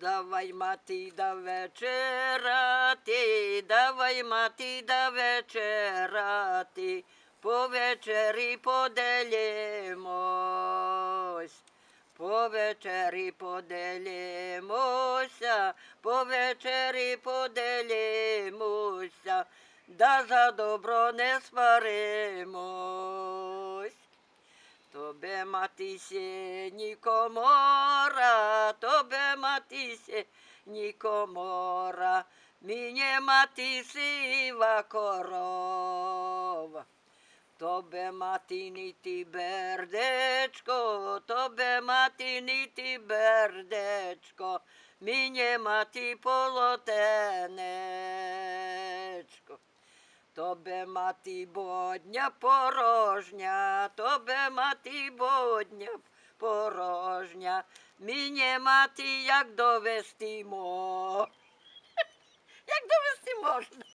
Давай мати да вечерати, давай мати да вечерати, по вечері поделімось, по вечері поделімося, по вечері поделімося, да за добро не сваримось. Тобе матисе нікомора, тобе матисе нікомора, мені мати сива корова. Тобе мати ніти бердечко, тобе мати ніти бердечко, мені мати полотенечко. Тобе мати бодня порожня, тобе мати бодня порожня, мені мати як довести мо. Як довести можна?